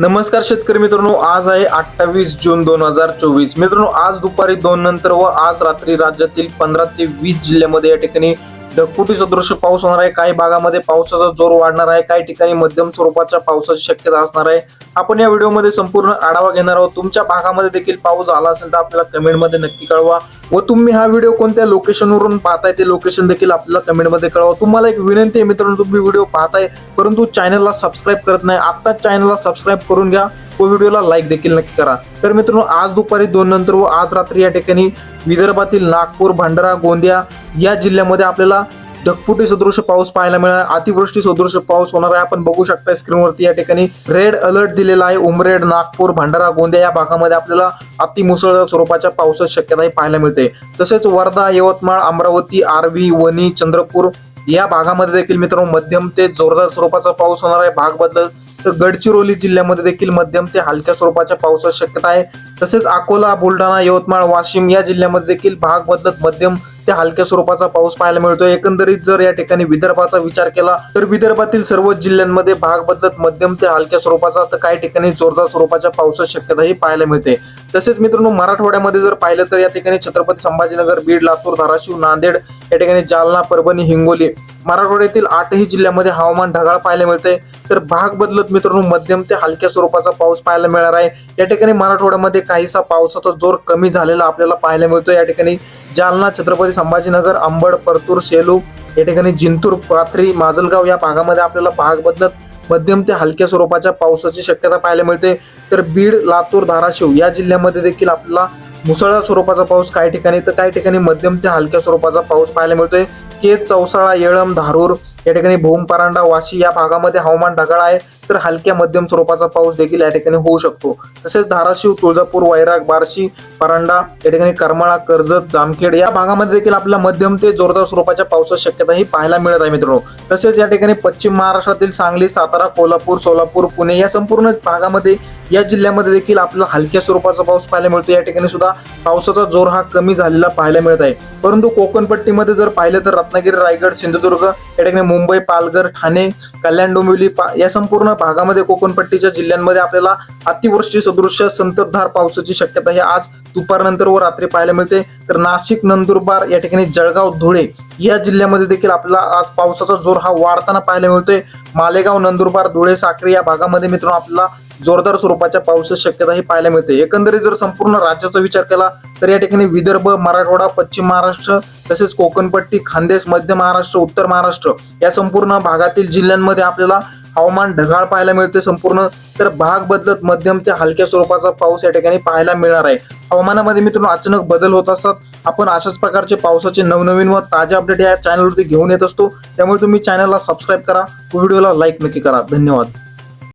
नमस्कार शेतकरी मित्रांनो आज आहे अठ्ठावीस जून दोन हजार चोवीस. मित्रांनो आज दुपारी दोन नंतर व आज रात्री राज्यातील पंधरा ते वीस जिल्ह्यामध्ये या ठिकाणी ढगफुटी दृश्य पाऊस होणार आहे? काही भागामध्ये पावसाचा जोर वाढणार आहे. काही ठिकाणी मध्यम स्वरूपाच्या पावसाची शक्यता असणार आहे. आपण या व्हिडिओमध्ये संपूर्ण आढावा घेणार आहोत. तुमच्या भागामध्ये देखील पाऊस आला असेल तर आपल्याला कमेंटमध्ये नक्की कळवा. व तुम्ही हा व्हिडिओ कोणत्या लोकेशनवरून पाहताय ते लोकेशन देखील आपल्याला कमेंटमध्ये कळवा. तुम्हाला एक विनंती आहे मित्रांनो तुम्ही व्हिडिओ पाहताय परंतु चॅनलला सबस्क्राईब करत नाही. आत्ताच चॅनलला सबस्क्राईब करून घ्या. व व्हिडिओला लाईक देखील नक्की करा. तर मित्रांनो आज दुपारी दोन नंतर व आज रात्री या ठिकाणी विदर्भातील नागपूर भंडारा गोंदिया या जिल्ह्यामध्ये आपल्याला ढगफुटी सदृश पाऊस पाहायला मिळणार अतिवृष्टी सदृश पाऊस होणार आहे. आपण बघू शकता स्क्रीनवरती या ठिकाणी रेड अलर्ट दिलेला आहे. उमरेड नागपूर भंडारा गोंदिया या भागामध्ये आपल्याला अतिमुसळधार स्वरूपाच्या पावसाची शक्यताही पाहायला मिळते. तसेच वर्धा यवतमाळ अमरावती आर्वी वणी चंद्रपूर या भागामध्ये देखील मित्रांनो मध्यम ते जोरदार स्वरूपाचा पाऊस होणार आहे. भाग बदलत तर गडचिरोली जिल्ह्यामध्ये देखील मध्यम ते हलक्या स्वरूपाच्या पावसाची शक्यता आहे. तसेच अकोला बुलढाणा यवतमाळ वाशिम या जिल्ह्यामध्ये देखील भाग बदलत मध्यम ते हलक्या स्वरूपाचा पाऊस पाहायला मिळतो एकंदरीत जर या ठिकाणी विदर्भाचा विचार केला तर विदर्भातील सर्व जिल्ह्यांमध्ये भाग बदलत मध्यम ते हलक्या स्वरूपाचा तर काही ठिकाणी जोरदार स्वरूपाच्या पावसाची शक्यताही पाहायला मिळते. तसेच मित्रांनो मराठवाड्यामध्ये जर पाहिलं तर या ठिकाणी छत्रपती संभाजीनगर बीड लातूर धाराशिव नांदेड या ठिकाणी जालना परभणी हिंगोली मराठवाड्यातील आठही जिल्ह्यामध्ये हवामान ढगाळ पाहायला मिळते तर भाग बदलत मित्रांनो मध्यम ते हलक्या स्वरूपाचा पाऊस पाहायला मिळणार आहे. या ठिकाणी मराठवाड्यामध्ये काहीसा पावसाचा जोर कमी झालेला आपल्याला पाहायला मिळतो या ठिकाणी जालना छत्रपती संभाजीनगर अंबड परतूर सेलू या ठिकाणी जिंतूर पाथरी माजलगाव या भागामध्ये आपल्याला भाग बदलत मध्यम ते हलक्या स्वरूपाच्या पावसाची शक्यता पाहायला मिळते. तर बीड लातूर धाराशिव या जिल्ह्यामध्ये देखील आपल्याला मुसळधार स्वरूपाचा पाऊस काही ठिकाणी तर काही ठिकाणी मध्यम ते हलक्या स्वरूपाचा पाऊस पाहायला मिळतोय. केज चौसाळा येळम धारूर या ठिकाणी भूम परांडा वाशी या भागामध्ये हवामान ढगाळ आहे तर हलक्या मध्यम स्वरूपाचा पाऊस देखील या ठिकाणी होऊ शकतो. तसेच धाराशिव तुळजापूर वैराग बार्शी परांडा या ठिकाणी करमाळा कर्जत जामखेड या भागामध्ये देखील आपल्याला मध्यम ते जोरदार स्वरूपाच्या पावसाची शक्यता ही पाहायला मिळत आहे मित्रांनो. तसेच या ठिकाणी पश्चिम महाराष्ट्रातील सांगली सातारा कोल्हापूर सोलापूर पुणे या संपूर्ण भागामध्ये या जिल्ह्यामध्ये देखील आपल्याला हलक्या स्वरूपाचा पाऊस पाहायला मिळतो. या ठिकाणी सुद्धा पावसाचा जोर हा कमी झालेला पाहायला मिळत आहे. परंतु कोकणपट्टीमध्ये जर पाहिलं तर रत्नागिरी रायगड सिंधुदुर्ग या ठिकाणी मुंबई पालघर ठाणे कल्याण डोंबिवली पा- या संपूर्ण भागामध्ये कोकणपट्टीच्या जिल्ह्यांमध्ये आपल्याला अतिवृष्टी सदृश्य संततधार पावसाची शक्यता ही आज दुपारनंतर व रात्री पाहायला मिळते. तर नाशिक नंदुरबार या ठिकाणी जळगाव धुळे या जिल्ह्यामध्ये देखील आपला आज पावसाचा जोर हा वाढताना पाहायला मिळतोय. मालेगाव नंदुरबार धुळे साक्री या भागामध्ये मित्रांनो आपला जोरदार स्वरूपाच्या पावसाची शक्यता ही पाहायला मिळते. एकंदरीत जर संपूर्ण राज्याचा विचार केला तर या ठिकाणी विदर्भ मराठवाडा पश्चिम महाराष्ट्र तसेच कोकणपट्टी खानदेश मध्य महाराष्ट्र उत्तर महाराष्ट्र या संपूर्ण भागातील जिल्ह्यांमध्ये आपल्याला हवामान ढगाळ पाहायला मिळते संपूर्ण. तर भाग बदलत मध्यम ते हलक्या स्वरूपाचा पाऊस या ठिकाणी पाहायला मिळणार आहे. हवामानामध्ये मित्रांनो अचानक बदल होत असतात. आपण अशाच प्रकारचे पावसाचे नवनवीन व ताजे अपडेट या चॅनलवरती घेऊन येत असतो. त्यामुळे तुम्ही चॅनलला सबस्क्राईब करा व्हिडिओला लाईक नक्की करा. धन्यवाद.